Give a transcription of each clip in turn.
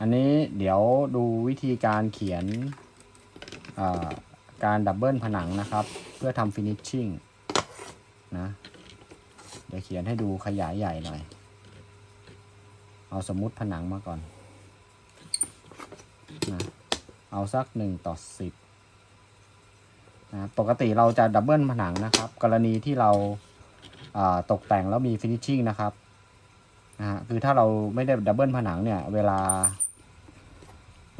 อันนี้เดี๋ยวดูวิธีการเขียนการดับเบิลผนังนะครับ เพื่อทำฟินิชชิ่งนะเดี๋ยวเขียนให้ดูขยายใหญ่หน่อย เอาสมมุติผนังมาก่อนนะเอาสักหนึ่งต่อสิบนะปกติเราจะดับเบิลผนังนะครับ กรณีที่เราาตกแต่งแล้วมีฟินิชชิ่งนะครับนะฮะคือถ้าเราไม่ได้ดับเบิลผนังเนี่ย เวลา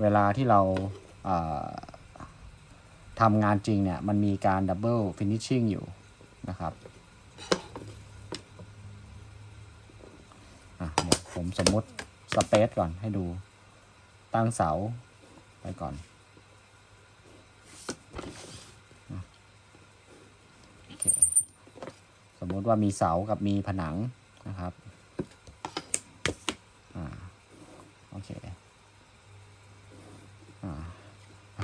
เวลาที่เราทำงานจริงเนี่ย มันมีการดับเบิลฟินิชชิ่งอยู่นะครับผมสมมติสเปซก่อนให้ดู ตั้งเสาไปก่อนอสมมติว่ามีเสากับมีผนังนะครับอ่าโอเคอ่า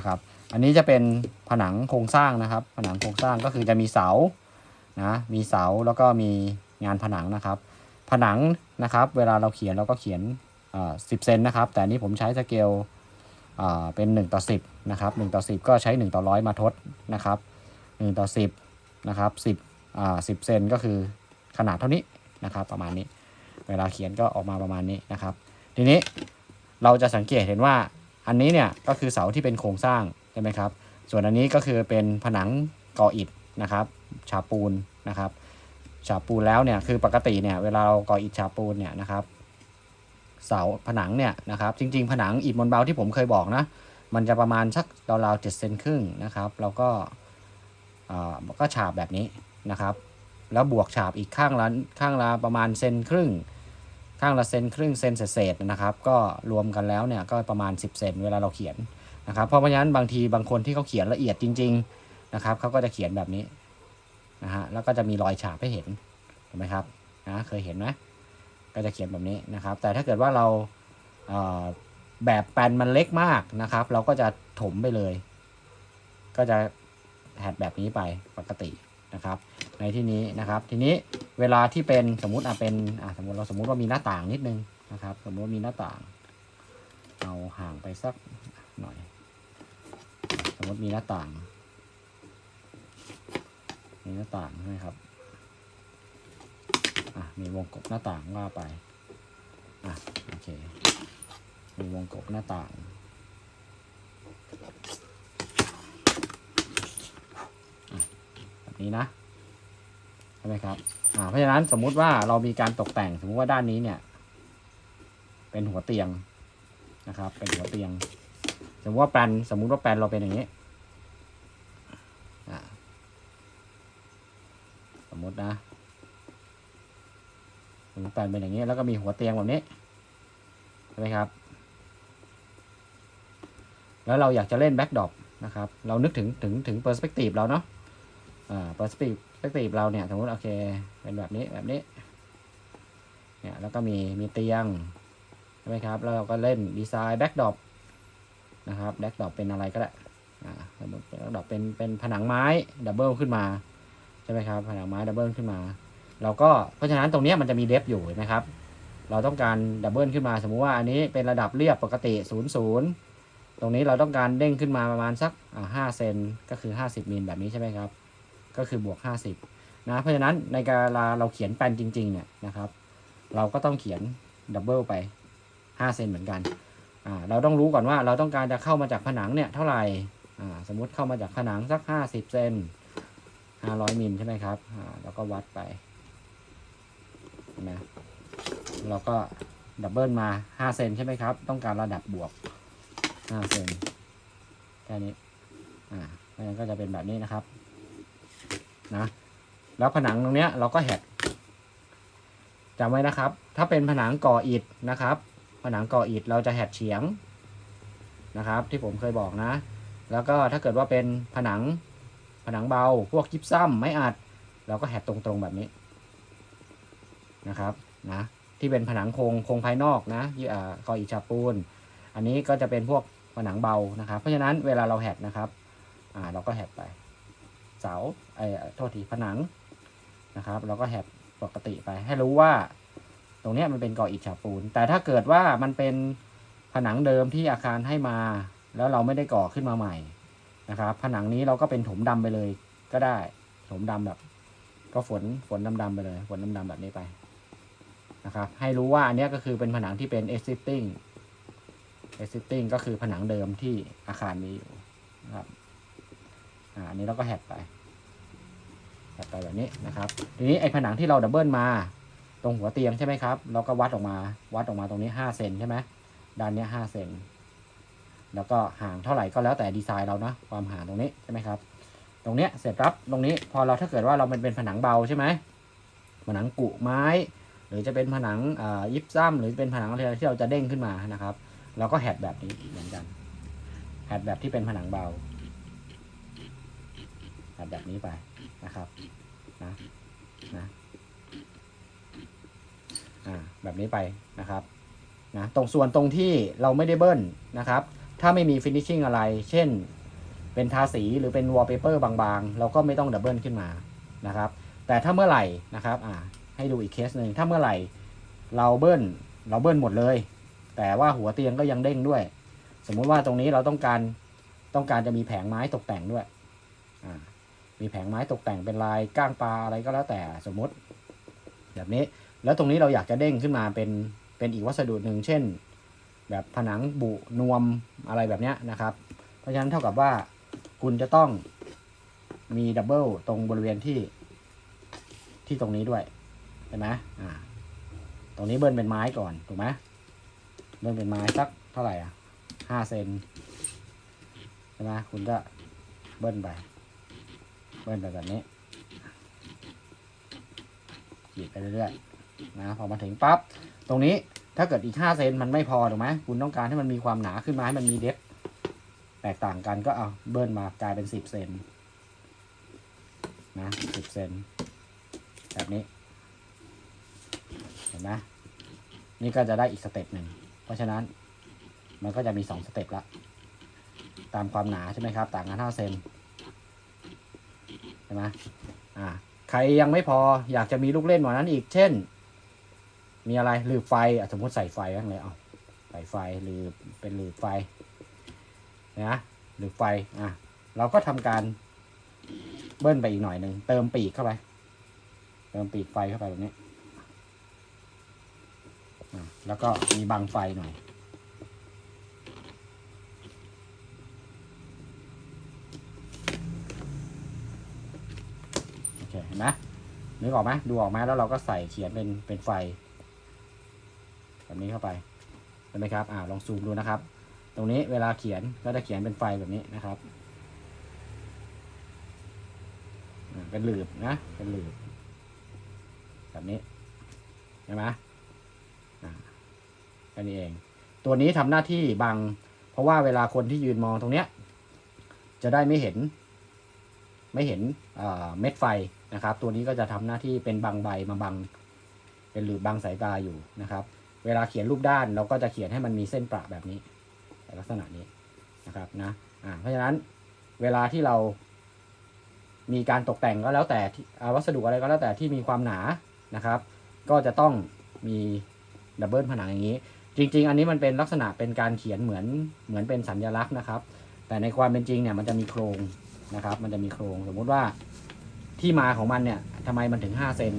นะครับ อันนี้จะเป็นผนังโครงสร้างนะครับ ผนังโครงสร้างก็คือจะมีเสานะมีเสาแล้วก็มีงานผนังนะครับ ผนังนะครับ เวลาเราเขียนเราก็เขียนสิบเซนนะครับ แต่นนี้ผมใช้สเกลเป็น 1 ต่อ 10นะครับ1ต่อ 10 ก็ใช้ 1 ต่อร้อยมาทดนะครับ1ต่อ 10นะครับ10อ่า10เซนก็คือขนาดเท่านี้นะครับ ประมาณนี้ เวลาเขียนก็ออกมาประมาณนี้นะครับ ทีนี้เราจะสังเกตเห็นว่า อันนี้เนี่ยก็คือเสาที่เป็นโครงสร้างใช่ไหมครับ ส่วนอันนี้ก็คือเป็นผนังก่ออิฐนะครับ ฉาบปูนนะครับ ฉาบปูนแล้วเนี่ยคือปกติเนี่ยเวลาเราก่ออิฐฉาบปูนเนี่ยนะครับ เสาผนังเนี่ยนะครับจริง ๆ ผนังอิฐมวลเบาที่ผมเคยบอกนะมันจะประมาณสักราวๆเจ็ดเซนครึ่งนะครับแล้วก็อ่าก็ฉาบแบบนี้นะครับ แล้วบวกฉาบอีกข้างละข้างละประมาณเซนครึ่ง ข้างละเซนครึ่งเซนเศษๆนะครับ ก็รวมกันแล้วเนี่ยก็ประมาณ 10 เซนเวลาเราเขียนนะครับ เพราะฉะนั้นบางทีบางคนที่เขาเขียนละเอียดจริง ๆนะครับเขาก็จะเขียนแบบนี้นะฮะแล้วก็จะมีรอยฉาบให้เห็นเห็นไหมครับนะเคยเห็นไหมก็จะเขียนแบบนี้นะครับ แต่ถ้าเกิดว่าเราเแบบแปนมันเล็กมากนะครับ เราก็จะถมไปเลย ก็จะแหดแบบนี้ไปปกติ นะครับ ในที่นี้นะครับ ทีนี้เวลาที่เป็นสมมุติอะเป็นอะสมมติเราสมมุติว่ามีหน้าต่างนิดนึงนะครับ สมมติว่ามีหน้าต่าง เอาห่างไปสักหน่อย สมมติมีหน้าต่าง มีหน้าต่างใช่ไหมครับอะมีวงกบหน้าต่างว่าไปอะโอเคมีวงกบหน้าต่าง แบบ นี้นะใช่ไหมครับอ่าเพราะฉะนั้นสมมุติว่าเรามีการตกแต่งสมมุติว่าด้านนี้เนี่ย เป็นหัวเตียงนะครับ เป็นหัวเตียง สมมติว่าแปลนสมมุติว่าแปลนเราเป็นอย่างนี้สมมตินะสมมติแปลนเป็นอย่างนี้ แล้วก็มีหัวเตียงแบบนี้ใช่ไหมครับ แล้วเราอยากจะเล่นแบ็กดอปนะครับ เรานึกถึงถึงถึงเปอร์สเปกทีฟเราเนาะ อ่า perspective perspective เราเนี่ยสมมติโอเค เป็นแบบนี้แบบนี้เนี่ยแล้วก็มีมีเตียงใช่ไหมครับแล้วเราก็เล่นดีไซน์แบ็กดอปนะครับแบ็กดอปเป็นอะไรก็ได้อ่าสมมติแบ็กดอปเป็นเป็นผนังไม้ดับเบิลขึ้นมาใช่ไหมครับผนังไม้ดับเบิลขึ้นมา เราก็เพราะฉะนั้นตรงเนี้ยมันจะมีเดฟอยู่นะครับ เราต้องการดับเบิลขึ้นมา สมมุติว่าอันนี้เป็นระดับเรียบปกติ0 0ตรงนี้เราต้องการเด้งขึ้นมาประมาณสักอ่าเซนก็คือ 50มิลแบบนี้ใช่ไหมครับ ก็คือบวก 50นะเพราะฉะนั้นในการเวลาเราเขียนแปลนจริงๆเนี่ยนะครับ เราก็ต้องเขียนดับเบิลไป 5 เซนเหมือนกันอ่าเราต้องรู้ก่อนว่าเราต้องการจะเข้ามาจากผนังเนี่ยเท่าไหร่อ่าสมมติเข้ามาจากผนังสัก 50 เซน500มิลใช่ไหมครับอ่าแล้วก็วัดไปนะเราก็ดับเบิลมา 5 เซนใช่ไหมครับ ต้องการระดับบวก 5 เซนแค่นี้ อ่าเพราะฉะนั้นก็จะเป็นแบบนี้นะครับ นะ แล้วผนังตรงเนี้ยเราก็แหกจำไว้นะครับ ถ้าเป็นผนังก่ออิฐนะครับ ผนังก่ออิฐเราจะแหกเฉียงนะครับ ที่ผมเคยบอกนะ แล้วก็ถ้าเกิดว่าเป็นผนังผนังเบา พวกยิปซัมไม้อัด เราก็แหกตรงๆแบบนี้นะครับนะที่เป็นผนังโครงโครงภายนอกนะยี่อก่ออิฐฉาบปูน อันนี้ก็จะเป็นพวกผนังเบานะครับ เพราะฉะนั้นเวลาเราแหกนะครับ อ่าเราก็แหกไป เสาไอ้โทษทีผนังนะครับ เราก็แหบปกติไป ให้รู้ว่า ตรงนี้มันเป็นก่ออิฐฉาบปูน แต่ถ้าเกิดว่ามันเป็นผนังเดิมที่อาคารให้มา แล้วเราไม่ได้ก่อขึ้นมาใหม่นะครับ ผนังนี้เราก็เป็นถมดำไปเลยก็ได้ถมดำแบบ ก็ฝนฝนดำๆไปเลย ฝนดำๆแบบนี้ไปนะครับ ให้รู้ว่าอันนี้ก็คือเป็นผนังที่เป็น existing existing ก็คือผนังเดิมที่อาคารมีอยู่นะครับ อ่าอันนี้เราก็แหกไปแหกไปแบบนี้นะครับ ทีนี้ไอ้ผนังที่เราดับเบิลมา ตรงหัวเตียงใช่ไหมครับ เราก็วัดออกมา วัดออกมาตรงนี้ห้าเซนใช่ไหมด้านนี้ห้าเซน แล้วก็ห่างเท่าไหร่ก็แล้วแต่ดีไซน์เรานะความห่างตรงนี้ใช่ไหมครับ ตรงเนี้ยเสร็จรับตรงนี้พอเราถ้าเกิดว่าเรามันเป็นผนังเบาใช่ไหมผนังกุไม้ หรือจะเป็นผนังอ่ายิปซัมหรือเป็นผนังอะไรที่เราจะเด้งขึ้นมานะครับ เราก็แหดแบบนี้เหมือนกันแหดแบบที่เป็นผนังเบา แหดแบบนี้ไปนะครับนะนะอ่าแบบนี้ไปนะครับนะตรงส่วนตรงที่เราไม่ได้เบิ้ลนะครับ ถ้าไม่มีฟินิชชิ่งอะไร เช่น เป็นทาสีหรือเป็นวอลเปเปอร์บางๆ เราก็ไม่ต้องดับเบิลขึ้นมานะครับ แต่ถ้าเมื่อไหร่นะครับอ่าให้ดูอีกเคสหนึ่งถ้าเมื่อไหร่เราเบิ้ลเราเบิ้ลหมดเลย แต่ว่าหัวเตียงก็ยังเด้งด้วย สมมุติว่าตรงนี้เราต้องการต้องการจะมีแผงไม้ตกแต่งด้วยอ่า มีแผงไม้ตกแต่งเป็นลายก้างปลาอะไรก็แล้วแต่สมมติ แบบนี้ แล้วตรงนี้เราอยากจะเด้งขึ้นมาเป็นเป็นอีกวัสดุหนึ่งเช่น แบบผนังบุนวมอะไรแบบนี้นะครับ เพราะฉะนั้นเท่ากับว่าคุณจะต้องมีดับเบิลตรงบริเวณที่ที่ตรงนี้ด้วยเห็นไหมอ่า ตรงนี้เบิ้ลเป็นไม้ก่อนถูกไหมเบิ้ลเป็นไม้สักเท่าไหร่อะห้าเซนใช่ไหมคุณก็เบิ้ลไป เบิ้ลไปแบบนี้ขีดไปเรื่อยๆนะพอมาถึงปั๊บตรงนี้ถ้าเกิดอีกห้าเซนมันไม่พอถูกไหมคุณต้องการให้มันมีความหนาขึ้นมาให้มันมีเดฟแตกต่างกันก็เอาเบิ้ลมากลายเป็นสิบเซนนะสิบเซนแบบนี้ เห็นไหมนี่ก็จะได้อีกสเต็ปหนึ่ง เพราะฉะนั้นมันก็จะมีสองสเต็ปละ ตามความหนาใช่ไหมครับ ต่างกันห้าเซน ช่ไหมอ่า ใครยังไม่พออยากจะมีลูกเล่นกว่านั้นอีก เช่น มีอะไรหลืบไฟอสมมติใส่ไฟบ้างเลยเอาใส่ไฟหรือเป็นหลืบไฟนะหลืบไฟ อะ เราก็ทำการเบิ้ลไปอีกหน่อยหนึ่งเติมปีกเข้าไป เติมปีกไฟเข้าไปแบบนี้อะแล้วก็มีบังไฟหน่อย เคเห็นไหมนึกออกไหมดูออกไหมแล้วเราก็ใส่เขียนเป็นเป็นไฟแบบนี้เข้าไปเห็นไหมครับอ่าลองซูมดูนะครับ ตรงนี้เวลาเขียนก็จะเขียนเป็นไฟแบบนี้นะครับอ่าเป็นหลืบนะเป็นหลืบแบบนี้เห็นไหมแค่นี้เอง ตัวนี้ทำหน้าที่บัง เพราะว่าเวลาคนที่ยืนมองตรงเนี้ยจะได้ไม่เห็น ไม่เห็นเม็ดไฟ นะครับ ตัวนี้ก็จะทำหน้าที่เป็นบังใบมาบัง เป็นหรือบังสายตาอยู่นะครับ เวลาเขียนรูปด้านเราก็จะเขียนให้มันมีเส้นประแบบนี้ลักษณะนี้นะครับนะอ่าเพราะฉะนั้นเวลาที่เรามีการตกแต่งก็แล้วแต่วัสดุอะไรก็แล้วแต่ที่มีความหนานะครับ ก็จะต้องมีดับเบิลผนังอย่างนี้ จริง ๆ อันนี้มันเป็นลักษณะเป็นการเขียนเหมือนเหมือนเป็นสัญลักษณ์นะครับ แต่ในความเป็นจริงเนี่ยมันจะมีโครงนะครับ มันจะมีโครงสมมุติว่า ที่มาของมันเนี่ยทำไมมันถึง 5 เซน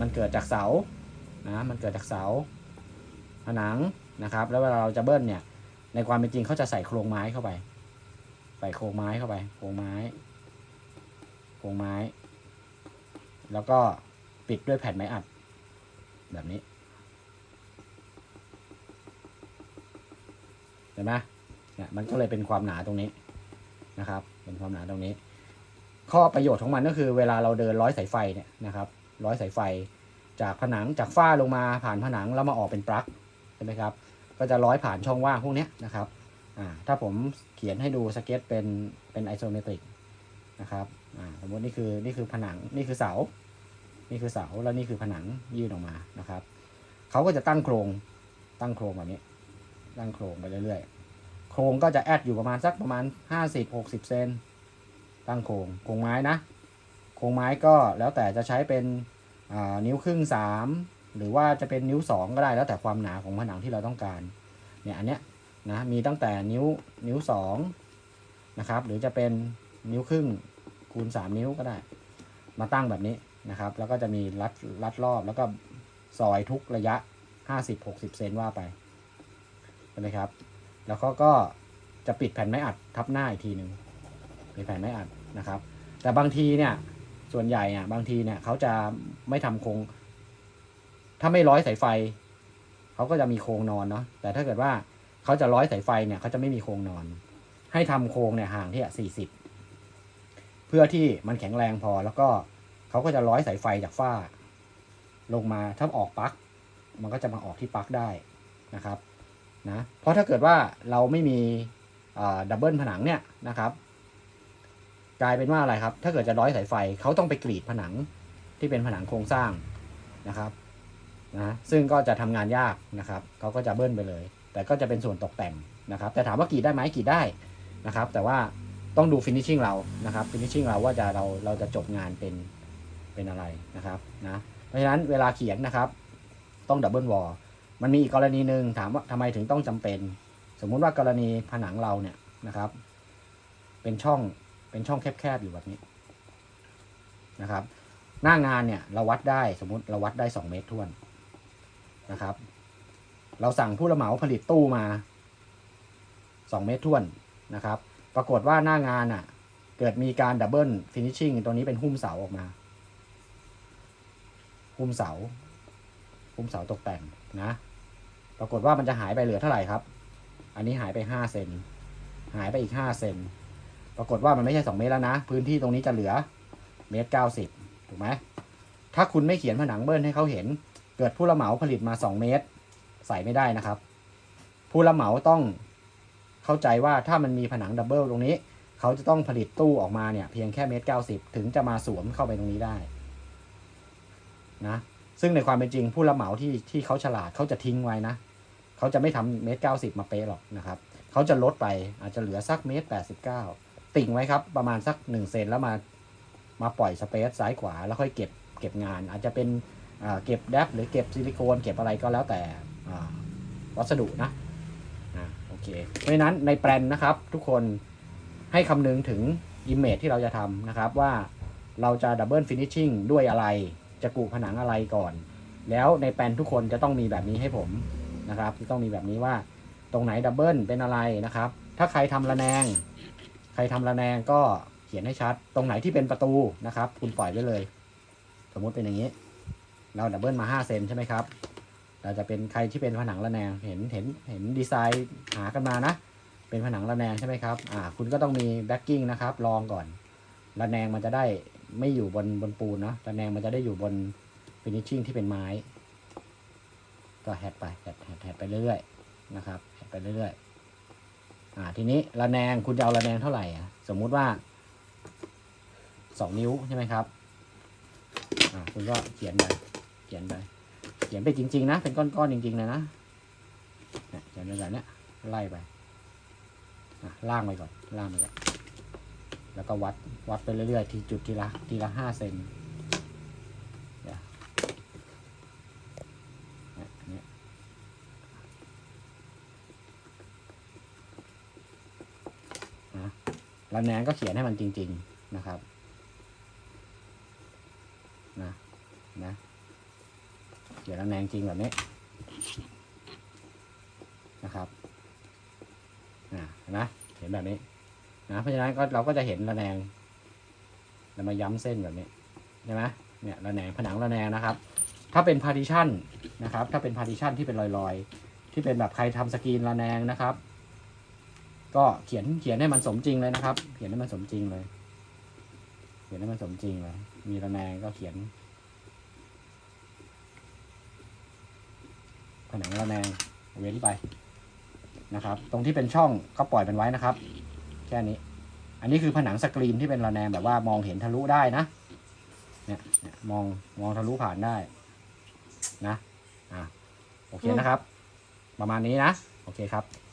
มันเกิดจากเสา นะ มันเกิดจากเสา ผนังนะครับ แล้วเวลาเราจะเบิ้ลเนี่ย ในความเป็นจริงเขาจะใส่โครงไม้เข้าไป ใส่โครงไม้เข้าไป โครงไม้ โครงไม้ แล้วก็ปิดด้วยแผ่นไม้อัด แบบนี้ เห็นไหมเนี่ย มันก็เลยเป็นความหนาตรงนี้นะครับ เป็นความหนาตรงนี้ ข้อประโยชน์ของมันก็คือเวลาเราเดินร้อยสายไฟเนี่ยนะครับร้อยสายไฟ จากผนังจากฝ้าลงมาผ่านผนังแล้วมาออกเป็นปลั๊กใช่ไหมครับก็จะร้อยผ่านช่องว่างพวกนี้นะครับถ้าผมเขียนให้ดูสเก็ตเป็นเป็นไอโซเมตริกนะครับสมมตินี่คือนี่คือผนังนี่คือเสา นี่คือเสาแล้วนี่คือผนังยื่นออกมานะครับเขาก็จะตั้งโครงตั้งโครงแบบนี้ ตั้งโครงไปเรื่อยๆ โครงก็จะแอดอยู่ประมาณสักประมาณห้าสิบหกสิบเซน ตั้งโครงโครงไม้นะ โครงไม้ก็แล้วแต่จะใช้เป็นนิ้วครึ่งสามหรือว่าจะเป็นนิ้วสองก็ได้แล้วแต่ความหนาของผนังที่เราต้องการเนี่ยอันเนี้ยนะมีตั้งแต่นิ้วนิ้วสองนะครับหรือจะเป็นนิ้วครึ่งคูณ 3 นิ้วก็ได้ มาตั้งแบบนี้นะครับ แล้วก็จะมีรัดรัดรอบแล้วก็ซอยทุกระยะ 50-60 เซนว่าไปใช่ไหมครับ แล้วเขาก็จะปิดแผ่นไม้อัดทับหน้าอีกทีหนึ่ง ปิดแผ่นไม้อัดนะครับ แต่บางทีเนี่ยส่วนใหญ่เนี่ยบางทีเนี่ยเขาจะไม่ทำโครง ถ้าไม่ร้อยสายไฟเขาก็จะมีโครงนอนเนาะแต่ถ้าเกิดว่าเขาจะร้อยสายไฟเนี่ยเขาจะไม่มีโครงนอน ให้ทำโครงเนี่ยห่างที่สี่สิบเพื่อที่มันแข็งแรงพอแล้วก็เขาก็จะร้อยสายไฟจากฝ้า ลงมาถ้าออกปลั๊กมันก็จะมาออกที่ปลั๊กได้นะครับนะเพราะถ้าเกิดว่าเราไม่มีดับเบิลผนังเนี่ยนะครับ ลายเป็นว่าอะไรครับ ถ้าเกิดจะร้อยสายไฟเขาต้องไปกรีดผนังที่เป็นผนังโครงสร้างนะครับนะซึ่งก็จะทำงานยากนะครับเขาก็จะเบิ้ลไปเลย แต่ก็จะเป็นส่วนตกแต่งนะครับ แต่ถามว่ากรีดได้ไหมกรีดได้นะครับ แต่ว่าต้องดูฟินิชชิ่งเรานะครับฟินิชชิ่งเราว่าจะเราเราจะจบงานเป็นเป็นอะไรนะครับนะเพราะฉะนั้นเวลาเขียนนะครับ ต้องดับเบิลวอลมันมีอีกกรณีหนึ่งถามว่าทำไมถึงต้องจำเป็น สมมุติว่ากรณีผนังเราเนี่ยนะครับ เป็นช่อง เป็นช่องแคบๆอยู่แบบนี้นะครับ หน้างานเนี่ยเราวัดได้สมมุติเราวัดได้ 2 เมตรท่วนนะครับ เราสั่งผู้รับเหมาผลิตตู้มา 2 เมตรท่วนนะครับ ปรากฏว่าหน้างานอะ เกิดมีการดับเบิลฟินิชชิ่งตัวนี้เป็นหุ้มเสาออกมา หุ้มเสา หุ้มเสาตกแต่งนะ ปรากฏว่ามันจะหายไปเหลือเท่าไหร่ครับ อันนี้หายไป 5 เซน หายไปอีก 5 เซน ปรากฏว่ามันไม่ใช่2เมตรแล้วนะ พื้นที่ตรงนี้จะเหลือเมตร90ถูกไหมถ้าคุณไม่เขียนผนังเบิ้ลให้เขาเห็น เกิดผู้รับเหมาผลิตมา2เมตร ใส่ไม่ได้นะครับ ผู้รับเหมาต้องเข้าใจว่าถ้ามันมีผนังดับเบิลตรงนี้ เขาจะต้องผลิตตู้ออกมาเนี่ย เพียงแค่เมตรเก้าสิบถึงจะมาสวมเข้าไปตรงนี้ได้นะซึ่งในความเป็นจริงผู้รับเหมาที่ที่เขาฉลาดเขาจะทิ้งไว้นะเขาจะไม่ทำเมตรเก้าสิบมาเป๊ะหรอกนะครับ เขาจะลดไปอาจจะเหลือสักเมตรแปดสิบเก้า ติ่งไว้ครับ ประมาณสักหนึ่งเซนแล้วมามาปล่อยสเปซซ้ายขวาแล้วค่อยเก็บเก็บงาน อาจจะเป็นเก็บแดปหรือเก็บซิลิโคนเก็บอะไรก็แล้วแต่วัสดุนะโอเคเพราะฉะนั้นในแปลนนะครับ ทุกคนให้คำนึงถึงอิมเมจที่เราจะทำนะครับว่าเราจะดับเบิลฟินิชชิ่งด้วยอะไร จะกูผนังอะไรก่อน แล้วในแปลนทุกคนจะต้องมีแบบนี้ให้ผมนะครับจะต้องมีแบบนี้ว่าตรงไหนดับเบิลเป็นอะไรนะครับ ถ้าใครทำระแนง ใครทำระแนงก็เขียนให้ชัด ตรงไหนที่เป็นประตูนะครับ คุณปล่อยไว้เลย สมมุติเป็นอย่างนี้ เราดับเบิลมา 5 เซนใช่ไหมครับ เราจะเป็นใครที่เป็นผนังระแนง เห็นเห็นเห็นดีไซน์หากันมานะ เป็นผนังระแนงใช่ไหมครับ อ่า คุณก็ต้องมีแบ็กกิ้งนะครับลองก่อน ระแนงมันจะได้ไม่อยู่บนบนปูนเนาะระแนงมันจะได้อยู่บนฟินิชชิ่งที่เป็นไม้ ก็แฮดไปแฮดแฮดแฮดไปเรื่อยๆนะครับแฮดไปเรื่อยๆ อ่า ทีนี้ระแนงคุณจะเอาระแนงเท่าไหร่สมมุติว่าสองนิ้วใช่ไหมครับอ่าคุณก็เขียนไปเขียนไปเขียนไปจริง ๆ นะ เป็นก้อนๆจริงๆเลยนะเขียนไปแบบนี้ยไล่ไปอะล่างไปก่อนล่างไปก่อนแล้วก็วัดวัดไปเรื่อยๆทีจุดทีละทีละห้าเซนเดี๋ยวเนี่ยอันเนี้ยนะ ระแนงก็เขียนให้มันจริง ๆนะครับนะนะเขียนระแนงจริงแบบนี้นะครับนะเห็นะเห็นแบบนี้นะเพราะฉะนั้นก็เราก็จะเห็นระแนงเรามาย้ำเส้นแบบนี้ใช่ไหมเนี่ยระแนงผนังระแนงนะครับ ถ้าเป็นพาร์ติชันนะครับ ถ้าเป็นพาร์ติชันที่เป็นลอยๆ ที่เป็นแบบใครทำสกรีนระแนงนะครับ ก็เขียนเขียนให้มันสมจริงเลยนะครับ เขียนให้มันสมจริงเลย เขียนให้มันสมจริงเลย มีระแนงก็เขียน ผนังระแนงเว้นไปนะครับ ตรงที่เป็นช่องก็ปล่อยมันไว้นะครับ แค่นี้ อันนี้คือผนังสกรีนที่เป็นระแนงแบบว่ามองเห็นทะลุได้นะเนี่ยเนี่ยมองมองทะลุผ่านได้นะอะโอเคนะครับ ประมาณนี้นะ โอเคครับ